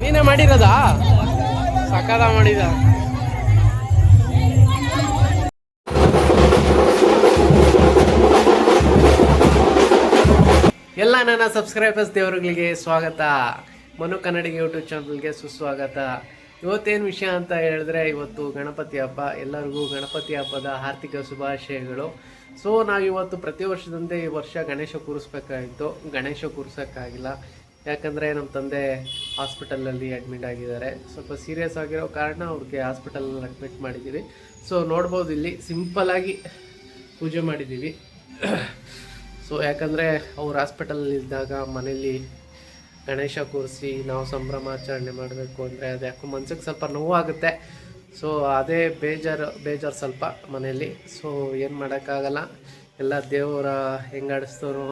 ನೀನೇ ಮಾಡಿರೋದಾ? ಸಕದ ಮಾಡಿದ. ಎಲ್ಲ ನನ್ನ ಸಬ್ಸ್ಕ್ರೈಬರ್ಸ್ ದೇವರುಗಳಿಗೆ ಸ್ವಾಗತ. ಮನು ಕನ್ನಡಿಗ ಯೂಟ್ಯೂಬ್ ಚಾನಲ್ಗೆ ಸುಸ್ವಾಗತ. ಇವತ್ತೇನು ವಿಷಯ ಅಂತ ಹೇಳಿದ್ರೆ ಇವತ್ತು ಗಣಪತಿ ಹಬ್ಬ. ಎಲ್ಲರಿಗೂ ಗಣಪತಿ ಹಬ್ಬದ ಆರ್ಥಿಕ ಶುಭಾಶಯಗಳು. ಸೊ ನಾವು ಇವತ್ತು ಪ್ರತಿ ವರ್ಷದಂತೆ ಈ ವರ್ಷ ಗಣೇಶ ಕೂರಿಸ್ಬೇಕಾಗಿತ್ತು ಗಣೇಶ ಕೂರಿಸೋಕ್ಕಾಗಿಲ್ಲ. ಯಾಕಂದರೆ ನಮ್ಮ ತಂದೆ ಹಾಸ್ಪಿಟಲಲ್ಲಿ ಅಡ್ಮಿಟ್ ಆಗಿದ್ದಾರೆ. ಸ್ವಲ್ಪ ಸೀರಿಯಸ್ ಆಗಿರೋ ಕಾರಣ ಅವ್ರಿಗೆ ಹಾಸ್ಪಿಟಲಲ್ಲಿ ಅಡ್ಮಿಟ್ ಮಾಡಿದ್ದೀವಿ ಸೊ ನೋಡ್ಬೋದು ಇಲ್ಲಿ. ಸಿಂಪಲ್ಲಾಗಿ ಪೂಜೆ ಮಾಡಿದ್ದೀವಿ ಸೊ ಯಾಕಂದರೆ ಅವ್ರು ಹಾಸ್ಪಿಟಲಲ್ಲಿ ಇದ್ದಾಗ ಮನೇಲಿ ಗಣೇಶ ಕೂರಿಸಿ ನಾವು ಸಂಭ್ರಮಾಚರಣೆ ಮಾಡಬೇಕು ಅಂದರೆ ಅದು ಯಾಕೋ ಮನ್ಸಿಗೆ ಸ್ವಲ್ಪ ನೋವಾಗುತ್ತೆ. ಸೊ ಅದೇ ಬೇಜಾರು ಬೇಜಾರು ಸ್ವಲ್ಪ ಮನೆಯಲ್ಲಿ. ಸೊ ಏನು ಮಾಡೋಕ್ಕಾಗಲ್ಲ. ಎಲ್ಲ ದೇವರ ಹೆಂಗಾಡಿಸ್ತೋರು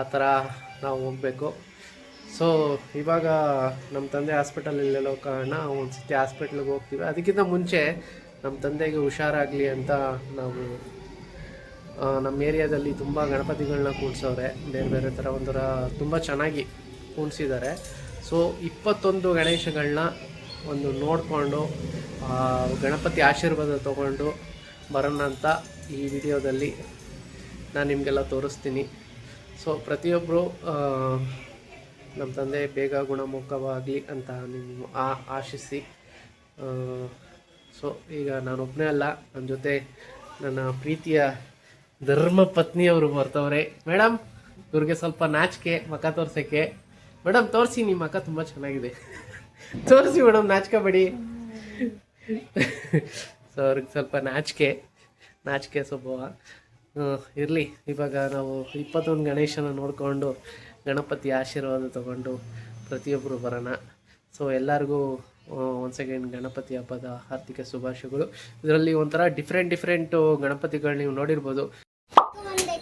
ಆ ಥರ ನಾವು ಹೋಗಬೇಕು. ಸೊ ಇವಾಗ ನಮ್ಮ ತಂದೆ ಹಾಸ್ಪಿಟಲಲ್ಲಿರೋ ಕಾರಣ ಒಂದು ಸತಿ ಹಾಸ್ಪಿಟ್ಲಿಗೆ ಹೋಗ್ತೀವಿ. ಅದಕ್ಕಿಂತ ಮುಂಚೆ ನಮ್ಮ ತಂದೆಗೆ ಹುಷಾರಾಗಲಿ ಅಂತ ನಾವು ನಮ್ಮ ಏರಿಯಾದಲ್ಲಿ ತುಂಬ ಗಣಪತಿಗಳನ್ನ ಕೂಡ್ಸವ್ರೆ. ಬೇರೆ ಬೇರೆ ಥರ ಒಂಥರ ತುಂಬ ಚೆನ್ನಾಗಿ ಕೂಡಿಸಿದ್ದಾರೆ ಸೊ ಇಪ್ಪತ್ತೊಂದು ಗಣೇಶಗಳನ್ನ ಒಂದು ನೋಡಿಕೊಂಡು ಗಣಪತಿ ಆಶೀರ್ವಾದ ತಗೊಂಡು ಬರೋಣ ಅಂತ ಈ ವಿಡಿಯೋದಲ್ಲಿ ನಾನು ನಿಮಗೆಲ್ಲ ತೋರಿಸ್ತೀನಿ. ಸೊ ಪ್ರತಿಯೊಬ್ಬರು ನಮ್ಮ ತಂದೆ ಬೇಗ ಗುಣಮುಖವಾಗಲಿ ಅಂತ ನೀವು ಆ ಆಶಿಸಿ. ಸೊ, ಈಗ ನಾನೊಬ್ಬನೇ ಅಲ್ಲ ನನ್ನ ಜೊತೆ ನನ್ನ ಪ್ರೀತಿಯ ಧರ್ಮ ಪತ್ನಿಯವರು ಬರ್ತವ್ರೆ. ಮೇಡಮ್ ಇವ್ರಿಗೆ ಸ್ವಲ್ಪ ನಾಚಿಕೆ, ಮಕ ತೋರ್ಸೋಕ್ಕೆ. ಮೇಡಮ್ ತೋರಿಸಿ, ನಿಮ್ಮ ಮಕ ತುಂಬ ಚೆನ್ನಾಗಿದೆ. ತೋರಿಸಿ ಮೇಡಮ್ ನಾಚ್ಕೋಬೇಡಿ ಸೊ, ಅವ್ರಿಗೆ ಸ್ವಲ್ಪ ನಾಚಿಕೆ ನಾಚಿಕೆ ಸ್ವಭಾವ. ಇರಲಿ, ಇವಾಗ ನಾವು ಇಪ್ಪತ್ತೊಂದು ಗಣೇಶನ ನೋಡಿಕೊಂಡು ಗಣಪತಿ ಆಶೀರ್ವಾದ ತಗೊಂಡು ಪ್ರತಿಯೊಬ್ಬರು ಬರೋಣ. ಸೊ ಎಲ್ಲರಿಗೂ ಒನ್ಸ್ ಸೆಕೆಂಡ್ ಗಣಪತಿ ಹಬ್ಬದ ಆರ್ಥಿಕ ಶುಭಾಶಯಗಳು. ಇದರಲ್ಲಿ ಒಂಥರ ಡಿಫ್ರೆಂಟ್ ಡಿಫ್ರೆಂಟು ಗಣಪತಿಗಳು ನೀವು ನೋಡಿರ್ಬೋದು. ಒಂದೇ.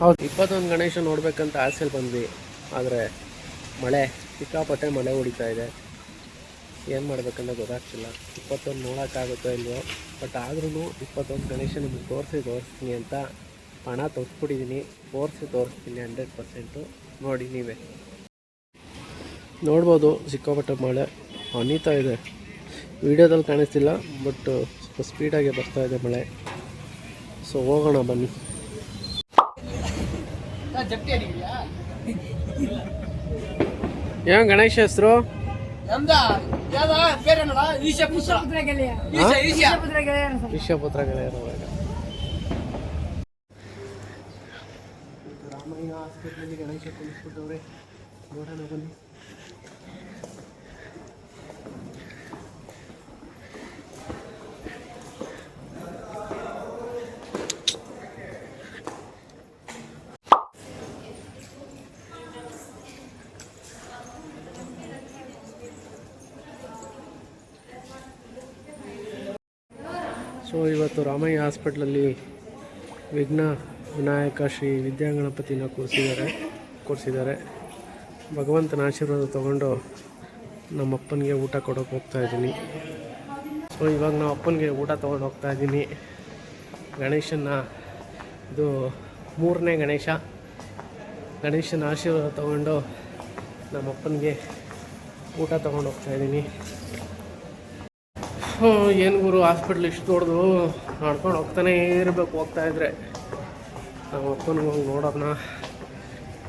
ಹೌದು, ಇಪ್ಪತ್ತೊಂದು ಗಣೇಶ ನೋಡ್ಬೇಕಂತ ಆಸೆಲ್ ಬಂದ್ವಿ. ಆದರೆ ಮಳೆ, ಸಿಕ್ಕಾಪಟ್ಟೆ ಮಳೆ ಹೊಡಿತಾ ಇದೆ. ಏನು ಮಾಡ್ಬೇಕಂತ ಗೊತ್ತಾಗ್ತಿಲ್ಲ. ಇಪ್ಪತ್ತೊಂದು ನೋಡೋಕ್ಕಾಗುತ್ತೋ ಇಲ್ವೋ, ಬಟ್ ಆದ್ರೂ ಇಪ್ಪತ್ತೊಂದು ಗಣೇಶ ನಿಮಗೆ ತೋರಿಸಿ ತೋರಿಸ್ತೀನಿ ಅಂತ ಹಣ ತೋರಿಸ್ಬಿಟ್ಟಿದ್ದೀನಿ ತೋರಿಸಿ ತೋರಿಸ್ತೀನಿ ಹಂಡ್ರೆಡ್ ಪರ್ಸೆಂಟು. ನೋಡಿ ನೀವೇ. ನೋಡ್ಬೋದು ಸಿಕ್ಕಾಪಟ್ಟೆ ಮಳೆ ಅನೀತಾ ಇದೆ. ವಿಡಿಯೋದಲ್ಲಿ ಕಾಣಿಸ್ತಿಲ್ಲ, ಬಟ್ ಸ್ವಲ್ಪ ಸ್ಪೀಡಾಗಿ ಬರ್ತಾ ಇದೆ ಮಳೆ. ಸೊ ಹೋಗೋಣ ಬನ್ನಿ. ಏನ್ ಗಣೇಶ ಹೆಸರು? ವಿಶ್ವಪುತ್ರ ಗೆಳೆಯರು ರಾಮಯ್ಯ ಹಾಸ್ಪಿಟ್ಲಲ್ಲಿ ಗಣೇಶ ಕುಳಿಸ್ಬಿಟ್ಟವ್ರೆ ನೋಡೋಣ ಬನ್ನಿ. ಸೊ ಇವತ್ತು ರಾಮಯ್ಯ ಹಾಸ್ಪಿಟ್ಲಲ್ಲಿ ವಿಘ್ನ ವಿನಾಯಕ ಶ್ರೀ ವಿದ್ಯಾಗಣಪತಿನ ಕೂರಿಸಿದ್ದಾರೆ ಕೂರಿಸಿದ್ದಾರೆ. ಭಗವಂತನ ಆಶೀರ್ವಾದ ತಗೊಂಡು ನಮ್ಮ ಅಪ್ಪನಿಗೆ ಊಟ ಕೊಡೋಕೆ ಹೋಗ್ತಾ ಇದ್ದೀನಿ. ಸೊ ಇವಾಗ ನಾವು ಅಪ್ಪನಿಗೆ ಊಟ ತೊಗೊಂಡು ಹೋಗ್ತಾ ಇದ್ದೀನಿ. ಗಣೇಶನ ಇದು ಮೂರನೇ ಗಣೇಶ. ಗಣೇಶನ ಆಶೀರ್ವಾದ ತಗೊಂಡು ನಮ್ಮ ಅಪ್ಪನಿಗೆ ಊಟ ತೊಗೊಂಡು ಹೋಗ್ತಾ ಇದ್ದೀನಿ. ಏನು ಗುರು ಹಾಸ್ಪಿಟ್ಲ್ ಇಷ್ಟು ದೊಡ್ಡದು? ನಡ್ಕೊಂಡು ಹೋಗ್ತಾನೆ ಇರಬೇಕು, ಹೋಗ್ತಾ ಇದ್ರೆ. ನಮ್ಮ ಅಪ್ಪನಿಗೆ ಹೋಗಿ ನೋಡೋಣ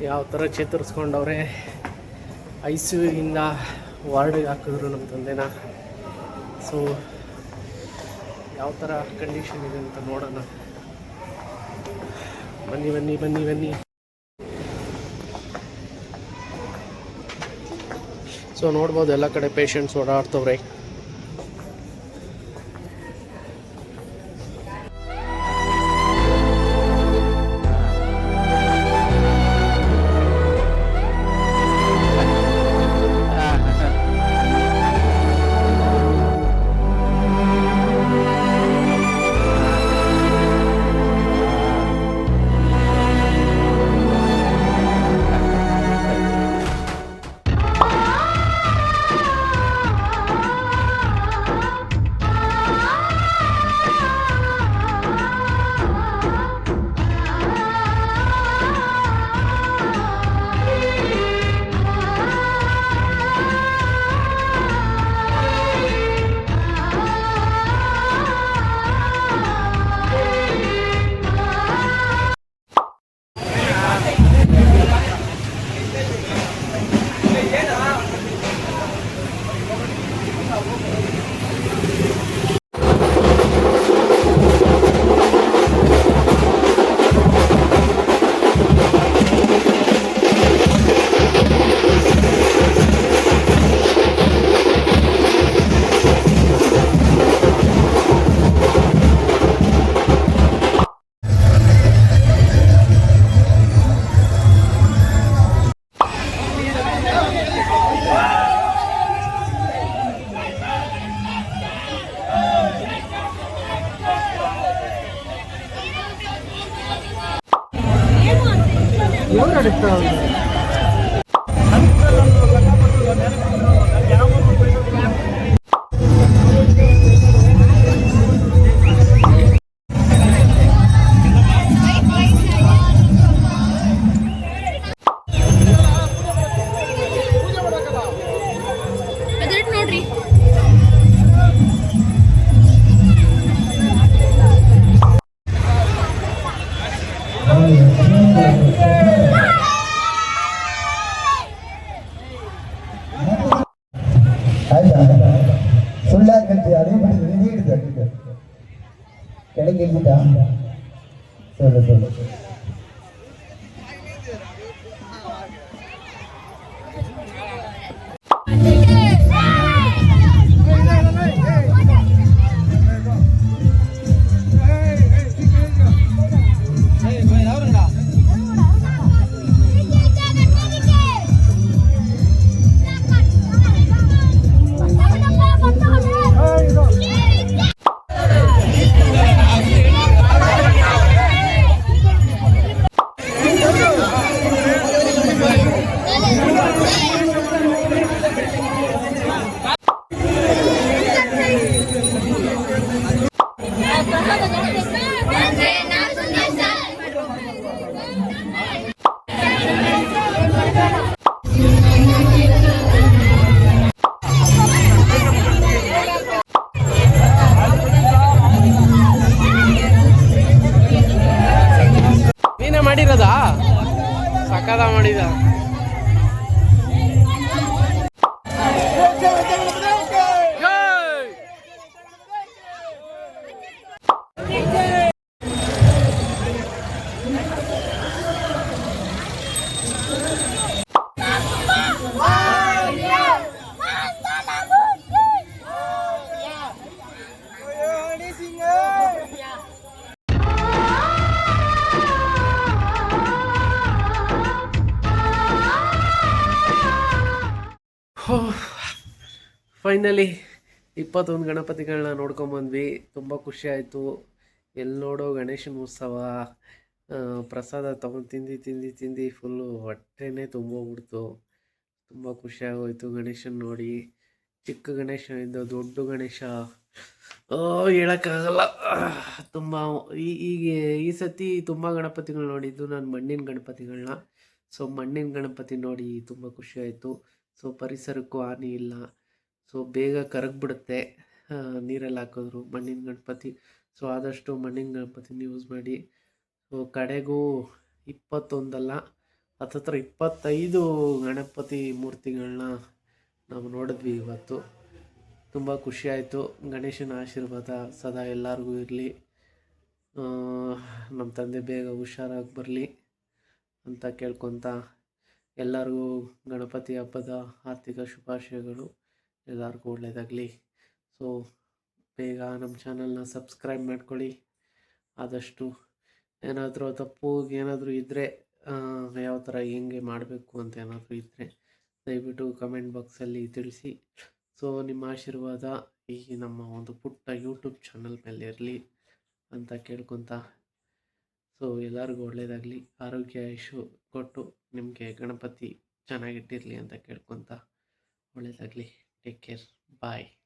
ಯಾವ ಥರ ಚೇತರಿಸ್ಕೊಂಡವ್ರೆ. ಐ ಸಿ ಯುಯಿಂದ ವಾರ್ಡಿಗೆ ಹಾಕಿದ್ರು ನಮ್ಮ ತಂದೆನ. ಸೊ ಯಾವ ಥರ ಕಂಡೀಷನ್ ಇದೆ ಅಂತ ನೋಡೋಣ. ಬನ್ನಿ ಬನ್ನಿ ಬನ್ನಿ ಬನ್ನಿ. ಸೊ ನೋಡ್ಬೋದು ಎಲ್ಲ ಕಡೆ ಪೇಷಂಟ್ಸ್ ಓಡಾಡ್ತವ್ರೆ. ನೋಡ್ರಿ ಆಯ್ತಾ ಮಾಡಿರೋದಾ? ಸಕದ ಮಾಡಿದ. ಫೈನಲಿ ಇಪ್ಪತ್ತೊಂದು ಗಣಪತಿಗಳನ್ನ ನೋಡ್ಕೊಂಬಂದ್ವಿ ತುಂಬ ಖುಷಿಯಾಯಿತು ಎಲ್ಲಿ ನೋಡೋ ಗಣೇಶನ ಉತ್ಸವ ಪ್ರಸಾದ ತೊಗೊಂಡು ತಿಂದು ತಿಂದು ತಿಂದು ಫುಲ್ಲು ಹೊಟ್ಟೆನೇ ತುಂಬೋಗ್ಬಿಡ್ತು. ತುಂಬ ಖುಷಿ ಆಗೋಯ್ತು ಗಣೇಶನ ನೋಡಿ. ಚಿಕ್ಕ ಗಣೇಶ ಇದ್ದ ದೊಡ್ಡ ಗಣೇಶ. ಓ ಹೇಳೋಕ್ಕಾಗಲ್ಲ. ತುಂಬ, ಈ ಈಗ ಈ ಸತಿ ತುಂಬ ಗಣಪತಿಗಳು ನೋಡಿದ್ದು ನಾನು ಮಣ್ಣಿನ ಗಣಪತಿಗಳನ್ನ ಸೊ ಮಣ್ಣಿನ ಗಣಪತಿ ನೋಡಿ ತುಂಬ ಖುಷಿಯಾಯಿತು ಸೊ ಪರಿಸರಕ್ಕೂ ಹಾನಿ ಇಲ್ಲ. ಸೊ ಬೇಗ ಕರಗಿಬಿಡುತ್ತೆ ನೀರಲ್ಲಿ ಹಾಕಿದ್ರು ಮಣ್ಣಿನ ಗಣಪತಿ. ಸೊ ಆದಷ್ಟು ಮಣ್ಣಿನ ಗಣಪತಿನ ಯೂಸ್ ಮಾಡಿ. ಸೊ ಕಡೆಗೂ ಇಪ್ಪತ್ತೊಂದಲ್ಲ, ಹತ್ತತ್ರ ಇಪ್ಪತ್ತೈದು ಗಣಪತಿ ಮೂರ್ತಿಗಳನ್ನ ನಾವು ನೋಡಿದ್ವಿ ಇವತ್ತು. ತುಂಬ ಖುಷಿಯಾಯಿತು ಗಣೇಶನ ಆಶೀರ್ವಾದ ಸದಾ ಎಲ್ಲರಿಗೂ ಇರಲಿ. ನಮ್ಮ ತಂದೆ ಬೇಗ ಹುಷಾರಾಗಿ ಬರಲಿ ಅಂತ ಕೇಳ್ಕೊತ ಎಲ್ಲರಿಗೂ ಗಣಪತಿ ಹಬ್ಬದ ಆರ್ಥಿಕ ಶುಭಾಶಯಗಳು. ಎಲ್ಲರಿಗೂ ಒಳ್ಳೆಯದಾಗಲಿ ಸೊ ಬೇಗ ನಮ್ಮ ಚಾನಲ್ನ ಸಬ್ಸ್ಕ್ರೈಬ್ ಮಾಡ್ಕೊಳ್ಳಿ. ಆದಷ್ಟು ಏನಾದರೂ ತಪ್ಪು, ಏನಾದರೂ ಇದ್ದರೆ ಯಾವ ಥರ ಹೆಂಗೆ ಮಾಡಬೇಕು ಅಂತ ಏನಾದರೂ ಇದ್ದರೆ ದಯವಿಟ್ಟು ಕಮೆಂಟ್ ಬಾಕ್ಸಲ್ಲಿ ತಿಳಿಸಿ. ಸೊ ನಿಮ್ಮ ಆಶೀರ್ವಾದ ಈ ನಮ್ಮ ಒಂದು ಪುಟ್ಟ ಯೂಟ್ಯೂಬ್ ಚಾನಲ್ ಮೇಲೆ ಇರಲಿ ಅಂತ ಕೇಳ್ಕೊತ. ಸೊ ಎಲ್ಲರಿಗೂ ಒಳ್ಳೆಯದಾಗಲಿ ಆರೋಗ್ಯ ಯಶು ಕೊಟ್ಟು ನಿಮಗೆ ಗಣಪತಿ ಚೆನ್ನಾಗಿಟ್ಟಿರಲಿ ಅಂತ ಕೇಳ್ಕೊತ. ಒಳ್ಳೆಯದಾಗಲಿ Take care. Bye.